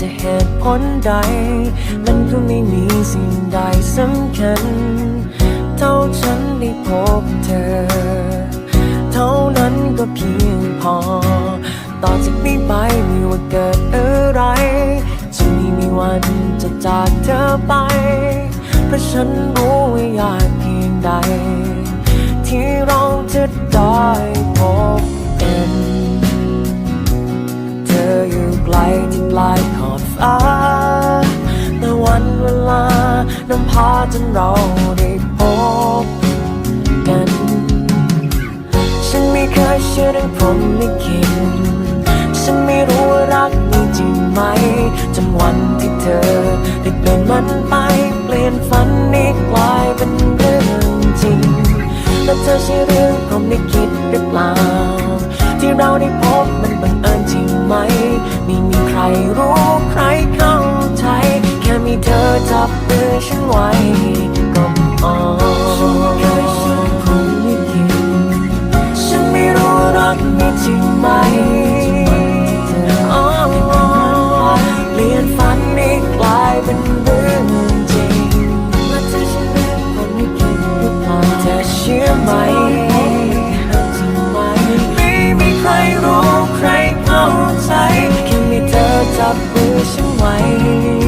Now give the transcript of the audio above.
จะเหตุผลใด มันก็ไม่มีสิ่งใดสำคัญ เท่าฉันได้พบเธอ เท่านั้นก็เพียงพอ ต่อจากนี้ไปไม่ว่าเกิดอะไรจะไม่มีวันจะจากเธอไป เพราะฉันรู้ว่ายาก ฟ้า แต่วันเวลานำพาจนเราได้พบกัน ฉันไม่เคยเชื่อเรื่องพรหมลิขิตฉันไม่รู้ว่ารักมีจริงไหมจนวันที่เธอได้เปลี่ยนมันไป เปลี่ยนฝันนี้กลายเป็นเรื่องจริง และเธอใช่เรื่องพรหมลิขิตหรือเปล่า ที่เราได้พ ไหมไม่มีใครรู้ใครเข้าใจ แค่มีเธอจับมือฉันไว้ก็พอฉันเคยเชื่อมฉันไม่รู้รักมีจริงไหม ไห